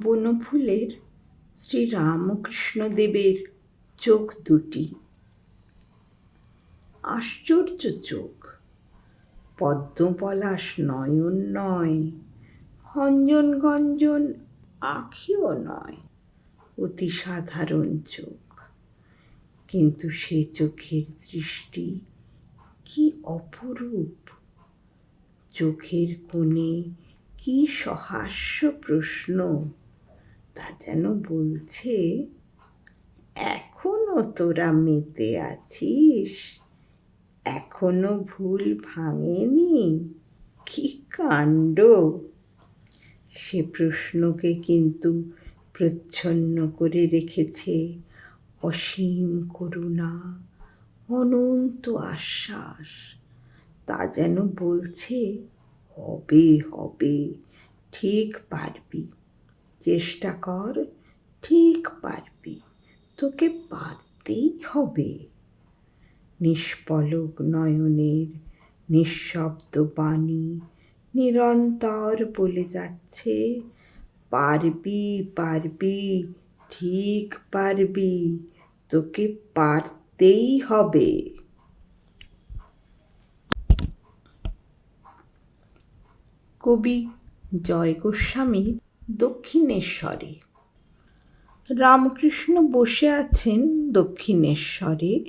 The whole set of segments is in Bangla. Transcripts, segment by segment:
বনফুলের শ্রী রামকৃষ্ণদেবের চোখ দুটি। আশ্চর্য চোখ। পদ্মপলাশ নয়ন নয়, খঞ্জন গঞ্জন আখিও নয়, অতি সাধারণ চোখ। কিন্তু সে চোখের দৃষ্টি কি অপরূপ? চোখের কোণে কি সহাস্য প্রশ্ন? তা যেন বলছে, এখনও তোরা মেতে আছিস? এখনও ভুল ভাঙেনি? কি কাণ্ড? সে প্রশ্নকে কিন্তু প্রচ্ছন্ন করে রেখেছে। অসীম করুণা, অনন্ত আশ্বাস, তা যেন বলছে, হবে হবে, ঠিক পারবি। চেষ্টা কর, ঠিক পারবি। তোকে পারতেই হবে। নিষ্পলক নয়নের নিঃশব্দ বাণী নিরন্তর বলে যাচ্ছে, পারবি পারবি, ঠিক পারবি, তোকে পারতেই হবে। কবি জয় গোস্বামী দক্ষিণেশ্বরে। রামকৃষ্ণ বসে আছেন দক্ষিণেশ্বরে।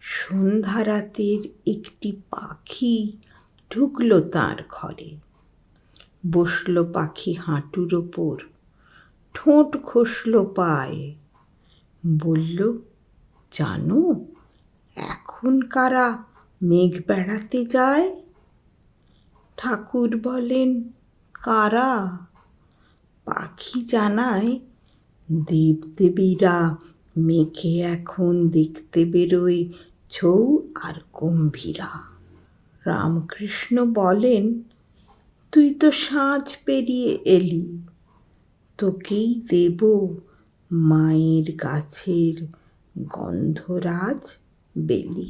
সন্ধ্যা রাতের একটি পাখি ঢুকল তার ঘরে। বসল পাখি হাঁটুর ওপর। ঠোঁট খসলো পায়ে। বলল, জানো, এখন কারা মেঘ বেড়াতে যায়? ঠাকুর বলেন, কারা? পাখি জানায় দেবদেবীরা মেঘে এখন দেখতে বেরোয় ছৌ আর গম্ভীরা। রামকৃষ্ণ বলেন, তুই তো সাঁঝ পেরিয়ে এলি, তোকেই দেব মায়ের গাছের গন্ধরাজ বেলি।